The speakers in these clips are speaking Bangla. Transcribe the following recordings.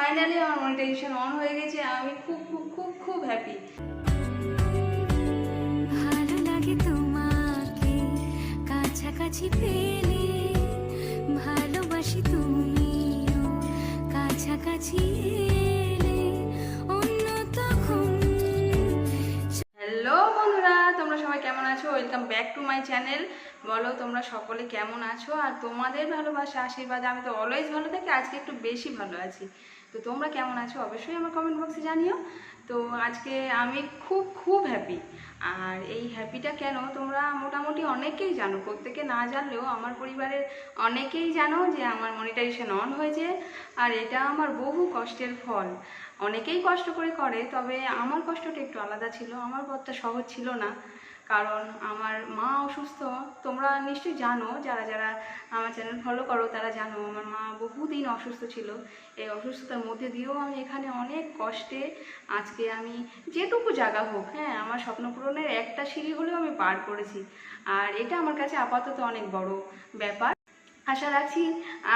ফাইনালি আমার মনিটাইজেশন অন হয়ে গেছে আমি খুব খুব খুব খুব হ্যাপি ভালো লাগে তোমাকে কাছাকাছি পেলে ভালোবাসি তুমিও। কাছাকাছি হ্যালো বন্ধুরা তোমরা সবাই কেমন আছো? Welcome back to my channel বলো তোমরা সকলে কেমন আছো? আর তোমাদের ভালোবাসা আশীর্বাদ আমি তো অলওয়েজ ভালো থাকি আজকে একটু বেশি ভালো আছি। তো তোমরা কেমন আছো অবশ্যই আমার কমেন্ট বক্সে জানিও। তো আজকে আমি খুব খুব হ্যাপি আর এই হ্যাপিটা কেন তোমরা মোটামুটি অনেকেই জানো। প্রত্যেকে না জানলেও আমার পরিবারের অনেকেই জানো যে আমার মনিটাইজেশন অন হয়েছে। আর এটা আমার বহু কষ্টের ফল। অনেকেই কষ্ট করে করে, তবে আমার কষ্টটা একটু আলাদা ছিল। আমার পথটা সহজ ছিল না। কারণ আমার মা অসুস্থ, তোমরা নিশ্চয়ই জানো, যারা যারা আমার চ্যানেল ফলো করো তারা জানো, আমার মা বহুদিন অসুস্থ ছিল। এই অসুস্থতার মধ্যে দিয়েও আমি এখানে অনেক কষ্টে আজকে আমি যেটুকু জায়গা হোক হ্যাঁ আমার স্বপ্ন পূরণের একটা সিঁড়ি হলেও আমি পার করেছি। আর এটা আমার কাছে আপাতত অনেক বড় ব্যাপার। আশা রাখছি,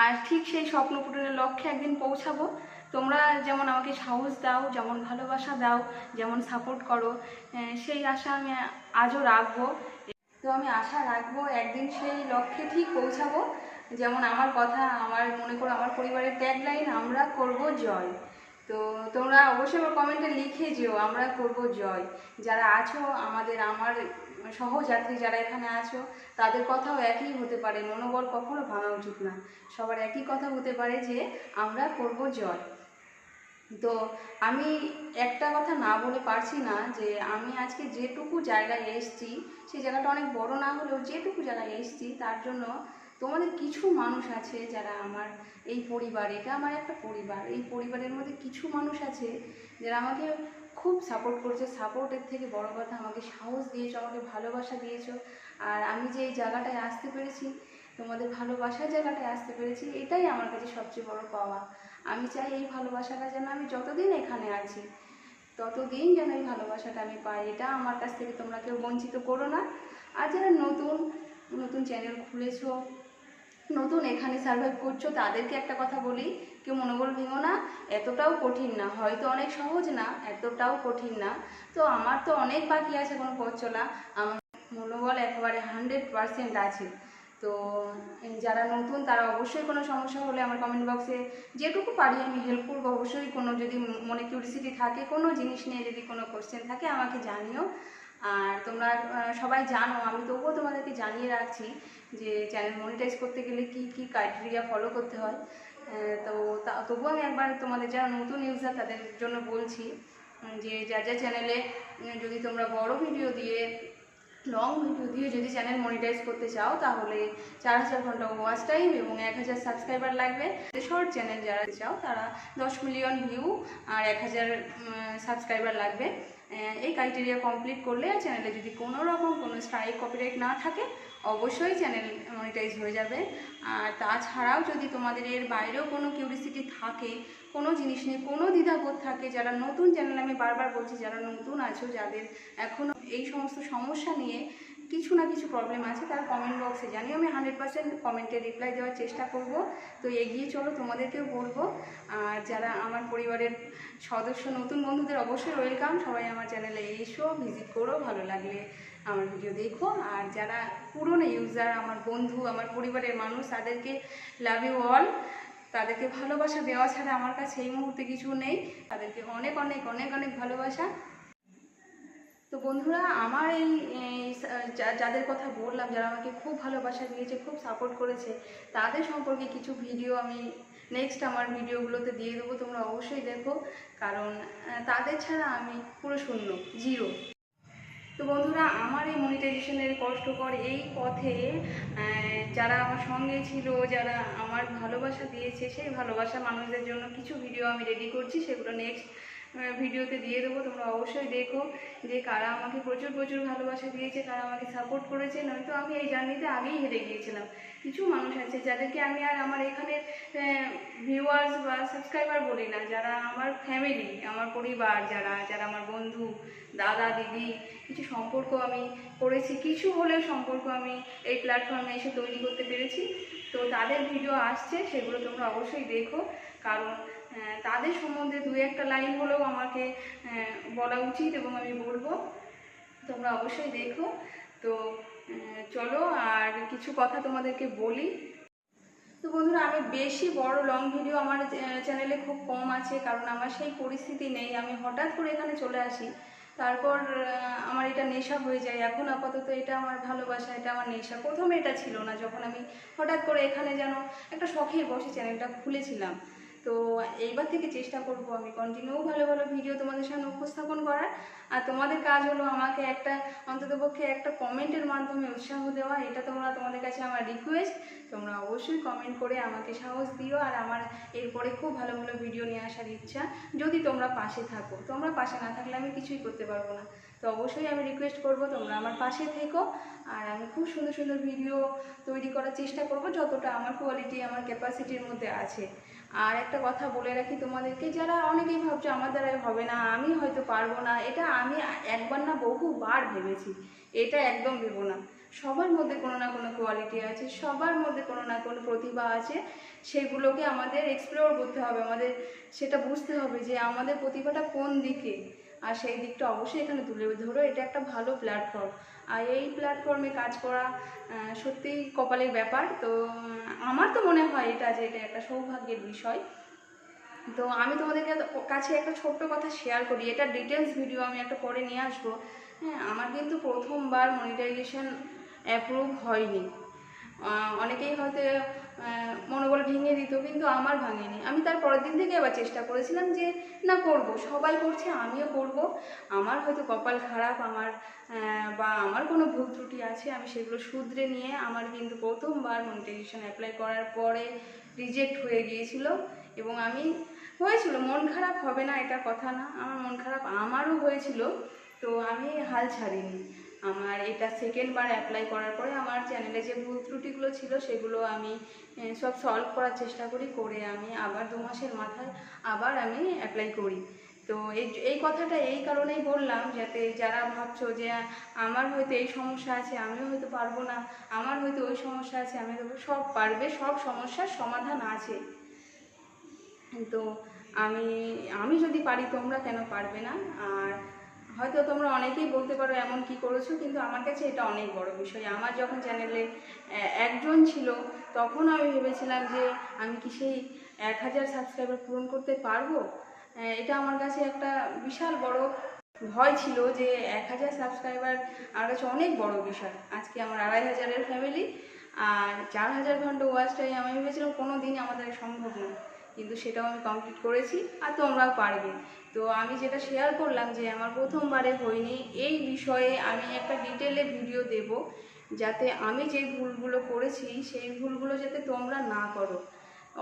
আর ঠিক সেই স্বপ্ন পূরণের লক্ষ্যে একদিন পৌঁছাবো। তোমরা যেমন আমাকে সাহস দাও, যেমন ভালোবাসা দাও, যেমন সাপোর্ট করো সেই আশা আমি আজও রাখব। তো আমি আশা রাখব একদিন সেই লক্ষ্যে ঠিক পৌঁছাবো। যেমন আমার কথা, আমার মনে করো আমার পরিবারের ট্যাগলাইন আমরা করব জয়। তো তোমরা অবশ্যই আমার কমেন্টে লিখে যেও, আমরা করব জয়। যারা আছো, আমাদের, আমার সহযাত্রী যারা এখানে আছো, তাদের কথাও একই হতে পারে, মনোবল কখনো ভাঙা উচিত না। সবার একই কথা হতে পারে যে, আমরা করব জয়। তো আমি একটা কথা না বলে পারছি না যে আমি আজকে যেটুকু জায়গায় এসেছি, সেই জায়গাটা অনেক বড় না হলেও যেটুকু জায়গায় এসেছি, তার জন্য তোমাদের কিছু মানুষ আছে যারা আমার এই পরিবার, এটা আমার একটা পরিবার, এই পরিবারের মধ্যে কিছু মানুষ আছে যারা আমাকে খুব সাপোর্ট করছে সাপোর্টের থেকে বড় কথা আমাকে সাহস দিয়েছ, আমাকে ভালোবাসা দিয়েছ, আর আমি যে এই জায়গাটায় আসতে পেরেছি, তোমাদের ভালোবাসার জায়গাটায় আসতে পেরেছি, এটাই আমার কাছে সবচেয়ে বড় পাওয়া। আমি চাই এই ভালোবাসাটা যেন আমি যতদিন এখানে আছি, ততদিন যেন এই ভালোবাসাটা আমি পাই। এটা আমার কাছ থেকে তোমরা কেউ বঞ্চিত করো না। আর যারা নতুন নতুন চ্যানেল খুলেছো, নতুন এখানে সার্ভাইভ করছ, তাদেরকে একটা কথা বলি, কেউ মনোবল ভেঙো না, এতটাও কঠিন না। হয়তো অনেক সহজ না, এতটাও কঠিন না। তো আমার তো অনেক বাকি আছে কোনো পথ চলা। আমার মনোবল একেবারে হান্ড্রেড পারসেন্ট আছে। তো যারা নতুন তারা অবশ্যই কোনো সমস্যা হলে আমার কমেন্ট বক্সে যেটুকু পারি আমি হেল্প করব। অবশ্যই কোনো যদি মনে কিউরিসিটি থাকে, কোনো জিনিস নিয়ে যদি কোনো কোশ্চেন থাকে আমাকে জানিও। আর তোমরা সবাই জানো, আমি তবুও তোমাদেরকে জানিয়ে রাখছি যে চ্যানেল মনিটাইজ করতে গেলে কি কি ক্রাইটেরিয়া ফলো করতে হয়। তো তবুও আমি একবার তোমাদের যারা নতুন ইউজার তাদের জন্য বলছি যে যা যা চ্যানেলে যদি তোমরা বড় ভিডিও দিয়ে লং ভিডিও দিয়ে যদি চ্যানেল মনিটাইজ করতে চাও, তাহলে চার হাজার ঘণ্টা ওয়াচ টাইম এবং এক হাজার সাবস্ক্রাইবার লাগবে। শর্ট চ্যানেল যারা চাও, তারা দশ মিলিয়ন ভিউ আর এক হাজার সাবস্ক্রাইবার লাগবে। এই ক্রাইটেরিয়া কমপ্লিট করলে চ্যানেলে যদি কোনো রকম কোনো স্ট্রাইক কপিরাইট না থাকে, অবশ্যই চ্যানেল মনিটাইজ হয়ে যাবে। আর তাছাড়াও যদি তোমাদের এর বাইরেও কোনো কিউরিসিটি থাকে, কোনো জিনিস নিয়ে কোনো দ্বিধাবোধ থাকে, যারা নতুন চ্যানেল আমি বারবার বলছি, যারা নতুন আছো, যাদের এখনও এই সমস্ত সমস্যা নিয়ে কিছু না কিছু প্রবলেম আছে, তার কমেন্ট বক্সে জানি আমি হান্ড্রেড পার্সেন্ট কমেন্টে রিপ্লাই দেওয়ার চেষ্টা করব। তো এগিয়ে চলো, তোমাদেরকেও বলব। আর যারা আমার পরিবারের সদস্য, নতুন বন্ধুদের অবশ্যই ওয়েলকাম সবাই আমার চ্যানেলে এসো ভিজিট করো, ভালো লাগলে আমার ভিডিও দেখো। আর যারা পুরনো ইউজার আমার বন্ধু, আমার পরিবারের মানুষ, তাদেরকে লাভ ইউ অল তাদেরকে ভালোবাসা দেওয়া ছাড়া আমার কাছে এই মুহূর্তে কিছু নেই। তাদেরকে অনেক অনেক অনেক অনেক ভালোবাসা। তো বন্ধুরা, আমার এই যাদের কথা বললাম, যারা আমাকে খুব ভালোবাসা দিয়েছে, খুব সাপোর্ট করেছে, তাদের সম্পর্কে কিছু ভিডিও আমি নেক্সট আমার ভিডিওগুলোতে দিয়ে দেবো, তোমরা অবশ্যই দেখো। কারণ তাদের ছাড়া আমি পুরো শূন্য জিরো তো বন্ধুরা, আমার এই মনিটাইজেশনের কষ্টকর এই পথে যারা আমার সঙ্গে ছিল, যারা আমার ভালোবাসা দিয়েছে, সেই ভালোবাসা মানুষদের জন্য কিছু ভিডিও আমি রেডি করছি, সেগুলো নেক্সট ভিডিওতে দিয়ে দেবো, তোমরা অবশ্যই দেখো যে কারা আমাকে প্রচুর প্রচুর ভালোবাসা দিয়েছে, কারা আমাকে সাপোর্ট করেছে, নয়তো আমি এই জার্নিতে আগেই হেরে গিয়েছিলাম। কিছু মানুষ আছে যাদেরকে আমি আর আমার এখানে ভিউয়ার্স বা সাবস্ক্রাইবার বলি না, যারা আমার ফ্যামিলি আমার পরিবার, যারা যারা আমার বন্ধু, দাদা, দিদি, কিছু সম্পর্ক আমি করেছি, কিছু হলেও সম্পর্ক আমি এই প্ল্যাটফর্মে এসে তৈরি করতে পেরেছি। তো তাদের ভিডিও আসছে, সেগুলো তোমরা অবশ্যই দেখো, কারণ তাদের সম্বন্ধে দু একটা লাইন হলেও আমাকে বলা উচিত এবং আমি বলব। তোমরা অবশ্যই দেখো। তো চলো আর কিছু কথা তোমাদেরকে বলি। তো বন্ধুরা, আমি বেশি বড় লং ভিডিও আমার চ্যানেলে খুব কম আছে, কারণ আমার সেই পরিস্থিতি নেই। আমি হঠাৎ করে এখানে চলে আসি। তারপর আমার এটা নেশা হয়ে যায়। এখন আপাতত এটা আমার ভালোবাসা, এটা আমার নেশা। প্রথমে এটা ছিল না, যখন আমি হঠাৎ করে এখানে যেন একটা শখের বসে চ্যানেলটা খুলেছিলাম। তো এইবার থেকে চেষ্টা করব আমি কন্টিনিউ ভালো ভালো ভিডিও তোমাদের সামনে উপস্থাপন করার। আর তোমাদের কাজ হলো আমাকে একটা, অন্ততপক্ষে একটা কমেন্টের মাধ্যমে উৎসাহ দেওয়া, এটা তোমরা তোমাদের কাছে আমার রিকোয়েস্ট তোমরা অবশ্যই কমেন্ট করে আমাকে সাহস দিও আর আমার এরপরে খুব ভালো ভালো ভিডিও নিয়ে আসার ইচ্ছা যদি তোমরা পাশে থাকো। তোমরা পাশে না থাকলে আমি কিছুই করতে পারব না। তো অবশ্যই আমি রিকোয়েস্ট করব তোমরা আমার পাশে থেকো আর আমি খুব সুন্দর সুন্দর ভিডিও তৈরি করার চেষ্টা করব যতটা আমার কোয়ালিটি আমার ক্যাপাসিটির মধ্যে আছে। আর একটা কথা বলে রাখি তোমাদেরকে, যারা অনেকেই ভাবছ আমার দ্বারাই হবে না, আমি হয়তো পারব না, এটা আমি একবার না বহুবার ভেবেছি, এটা একদম ভেবো না। সবার মধ্যে কোনো না কোনো কোয়ালিটি আছে, সবার মধ্যে কোনো না কোনো প্রতিভা আছে, সেগুলোকে আমাদের এক্সপ্লোর করতে হবে, আমাদের সেটা বুঝতে হবে যে আমাদের প্রতিভাটা কোন দিকে, আর সেই দিকটা অবশ্যই এখানে তুলে ধরো, এটা একটা ভালো প্ল্যাটফর্ম আর এই প্ল্যাটফর্মে কাজ করা সত্যিই কপালের ব্যাপার। তো আমার তো মনে হয় এটা যে এটা একটা সৌভাগ্যের বিষয়। তো আমি তোমাদের কাছে একটা ছোট্ট কথা শেয়ার করি। এটা ডিটেলস ভিডিও আমি একটা পরে নিয়ে আসব। হ্যাঁ আমার কিন্তু প্রথমবার মনিটাইজেশন অ্যাপ্রুভ হয়নি। অনেকেই হয়তো মনোবল ভেঙে দিত, কিন্তু আমার ভাঙেনি। আমি তার পরের দিন থেকে আবার চেষ্টা করেছিলাম যে, না, করব। সবাই করছে, আমিও করব। আমার হয়তো কপাল খারাপ, আমার বা আমার কোনো ভুল ত্রুটি আছে, আমি সেগুলো শুধরে নিয়ে আমার কিন্তু প্রথমবার মনিটাইজেশন অ্যাপ্লাই করার পরে রিজেক্ট হয়ে গিয়েছিল এবং আমি হয়েছিল। মন খারাপ হবে না, এটা কথা না। আমার মন খারাপ আমারও হয়েছিল, তো আমি হাল ছাড়িনি। আমার এটা সেকেন্ড বার অ্যাপ্লাই করার পরে আমার চ্যানেলে যে ভুল ত্রুটিগুলো ছিল সেগুলো আমি সব সলভ করার চেষ্টা করি, করে আমি আবার দু মাসের মাথায় আবার আমি অ্যাপ্লাই করি। তো এই এই কথাটা এই কারণেই বললাম যাতে যারা ভাবছ যে আমার হয়তো এই সমস্যা আছে, আমিও হয়তো পারব না, আমার হয়তো ওই সমস্যা আছে, আমি হয়তো সব পারবে, সব সমস্যার সমাধান আছে। তো আমি আমি যদি পারি তোমরা কেন পারবে না? আর হয়তো তোমরা অনেকেই বলতে পারো এমন কি করেছ, কিন্তু আমার কাছে এটা অনেক বড় বিষয়। আমার যখন চ্যানেলে একজন ছিল, তখন আমি ভেবেছিলাম যে আমি কি সেই এক হাজার সাবস্ক্রাইবার পূরণ করতে পারব? এটা আমার কাছে একটা বিশাল বড় ভয় ছিল যে এক হাজার সাবস্ক্রাইবার আমার কাছে অনেক বড় বিষয়। আজকে আমার আড়াই হাজারের ফ্যামিলি আর চার হাজার ঘণ্টা ওয়াচ টাইম আমি ভেবেছিলাম কোনো দিনই আমাদের সম্ভব না কিন্তু সেটাও আমি কমপ্লিট করেছি আর তোমরাও পারবে। তো আমি যেটা শেয়ার করলাম যে আমার প্রথমবারে হয়নি, এই বিষয়ে আমি একটা ডিটেলে ভিডিও দেব যাতে আমি যে ভুলগুলো করেছি, সেই ভুলগুলো যাতে তোমরা না করো।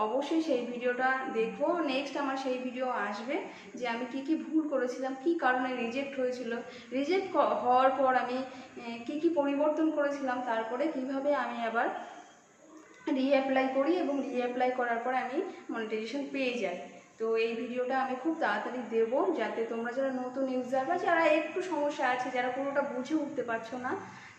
অবশ্যই সেই ভিডিওটা দেখো নেক্সট আমার সেই ভিডিও আসবে যে আমি কি কি ভুল করেছিলাম, কি কারণে রিজেক্ট হয়েছিল। রিজেক্ট হওয়ার পর আমি কি কি পরিবর্তন করেছিলাম, তারপরে কীভাবে আমি আবার রিঅ্যাপ্লাই করি এবং রিঅ্যাপ্লাই করার পর আমি মনিটাইজেশন পেয়ে যাই। তো এই ভিডিওটা আমি খুব তাড়াতাড়ি দেবো যাতে তোমরা যারা নতুন ইউজার বা যারা একটু সমস্যা আছে, যারা পুরোটা বুঝে উঠতে পারছ না,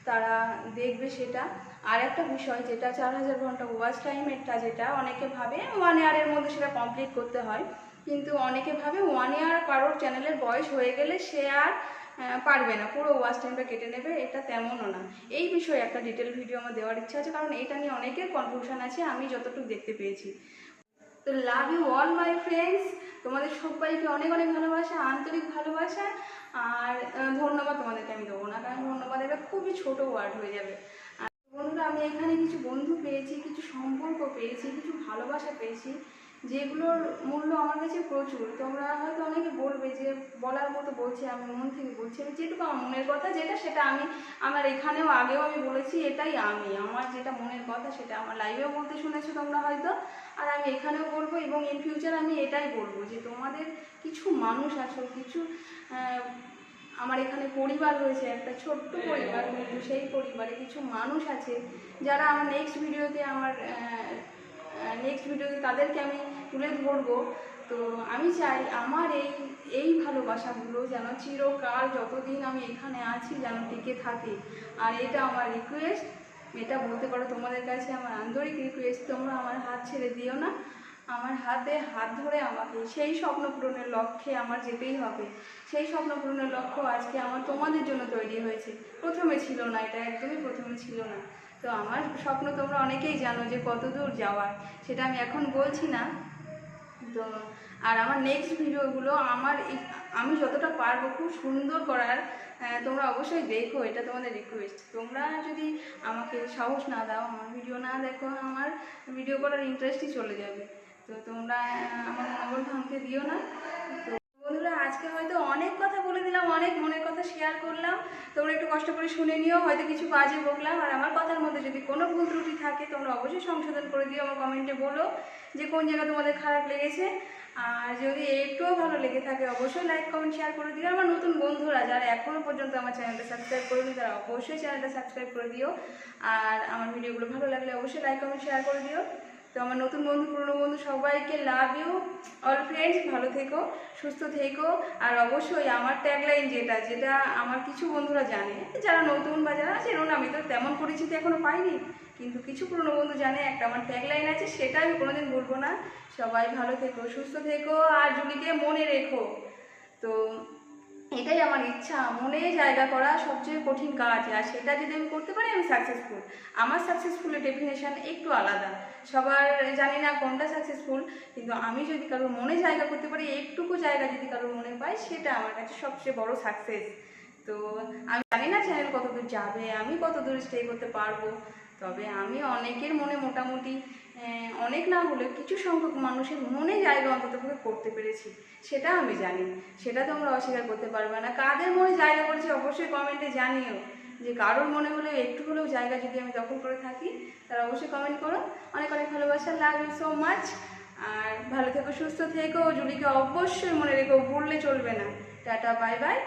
তারা দেখবে সেটা। আর একটা বিষয় যেটা চার হাজার ঘণ্টা ওয়াচ টাইমেরটা যেটা অনেকে ভাবে ওয়ান ইয়ারের মধ্যে সেটা কমপ্লিট করতে হয়। কিন্তু অনেকে ভাবে ওয়ান ইয়ার কারোর চ্যানেলের বয়স হয়ে গেলে সে আর পারবে না। পুরো ওয়াচ টাইমটা কেটে নেবে, এটা তেমনও না। এই বিষয়ে একটা ডিটেল ভিডিও আমার দেওয়ার ইচ্ছা আছে, কারণ এটা নিয়ে অনেকের কনফিউশন আছে, আমি যতটুকু দেখতে পেয়েছি। তো love you all my friends তোমাদের সবাইকে অনেক অনেক ভালোবাসা, আন্তরিক ভালোবাসা, আর ধন্যবাদ তোমাদেরকে আমি দেবো না, কারণ ধন্যবাদ এটা খুবই ছোট ওয়ার্ড হয়ে যাবে। আর বন্ধুরা, আমি এখানে কিছু বন্ধু পেয়েছি, কিছু সম্পর্ক পেয়েছি, কিছু ভালোবাসা পেয়েছি। যেগুলোর মূল্য আমার কাছে প্রচুর তোমরা হয়তো অনেকে বলবে যে বলার মতো বলছি আমি মন থেকে বলছি আমি যেটুকু আমার মনের কথা যেটা সেটা আমি আমার এখানেও আগেও আমি বলেছি এটাই আমি আমার যেটা মনের কথা সেটা আমার লাইভেও বলতে শুনেছো তোমরা হয়তো আর আমি এখানেও বলব এবং ইন ফিউচার আমি এটাই বলব যে তোমাদের কিছু মানুষ আছো কিছু আমার এখানে পরিবার রয়েছে একটা ছোট্ট পরিবার কিন্তু সেই পরিবারে কিছু মানুষ আছে যারা আমার নেক্সট ভিডিওতে আমার নেক্সট ভিডিওতে তাদেরকে আমি তুলে ধরবো। তো আমি চাই আমার এই এই ভালোবাসাগুলো যেন চিরকাল যতদিন আমি এখানে আছি যেন টিকে থাকে। আর এটা আমার রিকোয়েস্ট এটা বলতে পারো তোমাদের কাছে আমার আন্তরিক রিকোয়েস্ট তোমরা আমার হাত ছেড়ে দিও না। আমার হাতে হাত ধরে আমাকে সেই স্বপ্ন পূরণের লক্ষ্যে আমার যেতেই হবে। সেই স্বপ্ন পূরণের লক্ষ্য আজকে আমার তোমাদের জন্য তৈরি হয়েছে। প্রথমে ছিল না, এটা একদমই প্রথমে ছিল না। তো আমার স্বপ্ন তোমরা অনেকেই জানো যে কত দূর যাওয়ার। সেটা আমি এখন বলছি না। তো, আর আমার নেক্সট ভিডিওগুলো আমার আমি যতটা পারব খুব সুন্দর করার তোমরা অবশ্যই দেখো, এটা তোমাদের রিকোয়েস্ট তোমরা যদি আমাকে সাহস না দাও, আমার ভিডিও না দেখো, আমার ভিডিও করার ইন্টারেস্টই চলে যাবে। তো তোমরা আমার মনোবল ভাঙতে দিও না। আজকে হয়তো অনেক কথা বলে দিলাম, অনেক মনের কথা শেয়ার করলাম। তোমরা একটু কষ্ট করে শুনে নিও, হয়তো কিছু বাজে বললাম আর আমার কথার মধ্যে যদি কোনো ভুল ত্রুটি থাকে, তোমরা অবশ্যই সংশোধন করে দিও আমার কমেন্টে বলো যে কোন জায়গা তোমাদের খারাপ লেগেছে। আর যদি একটুও ভালো লেগে থাকে, অবশ্যই লাইক কমেন্ট শেয়ার করে দিও। আমার নতুন বন্ধুরা, যারা এখনও পর্যন্ত আমার চ্যানেলটা সাবস্ক্রাইব করেনি, তারা অবশ্যই চ্যানেলটা সাবস্ক্রাইব করে দিও। আর আমার ভিডিওগুলো ভালো লাগলে অবশ্যই লাইক কমেন্ট শেয়ার করে দিও। তো আমার নতুন বন্ধু, পুরনো বন্ধু, সবাইকে লাভ ইউ অল ফ্রেন্ডস ভালো থেকো, সুস্থ থেকো। আর অবশ্যই আমার ট্যাগলাইন যেটা যেটা আমার কিছু বন্ধুরা জানে, যারা নতুন বা যারা চেনো না, আমি তো তেমন পরিচিতি এখনও পাইনি, কিন্তু কিছু পুরনো বন্ধু জানে, একটা আমার ট্যাগলাইন আছে, সেটা আমি কোনোদিন বলব না। সবাই ভালো থেকো, সুস্থ থেকো, আর জুলিকে মনে রেখো। তো এটাই আমার ইচ্ছা, মনে জায়গা করা সবচেয়ে কঠিন কাজ। আর সেটা যদি আমি করতে পারি, আমি সাকসেসফুল আমার সাকসেসফুলের ডেফিনেশন একটু আলাদা। সবার জানি না কোনটা সাকসেসফুল কিন্তু আমি যদি কারোর মনে জায়গা করতে পারি, একটুকু জায়গা যদি কারোর মনে পাই, সেটা আমার কাছে সবচেয়ে বড় সাকসেস তো আমি জানি না চ্যানেল কতদূর যাবে, আমি কত দূর স্টে করতে পারব। তবে আমি অনেকের মনে মোটামুটি অনেক না হলেও কিছু সংখ্যক মানুষের মনে জায়গা অন্তত করতে পেরেছি, সেটা আমি জানি। সেটা তোমরা অস্বীকার করতে পারবে না। কাদের মনে জায়গা করেছি অবশ্যই কমেন্টে জানিও। যে কারোর মনে হলেও একটু হলেও জায়গা যদি আমি দখল করে থাকি তারা অবশ্যই কমেন্ট করো। অনেক অনেক ভালোবাসা লাভ ইউ সো মাচ আর ভালো থেকো, সুস্থ থেকো। জুলিকে অবশ্যই মনে রেখো, ভুললে চলবে না। Tata bye bye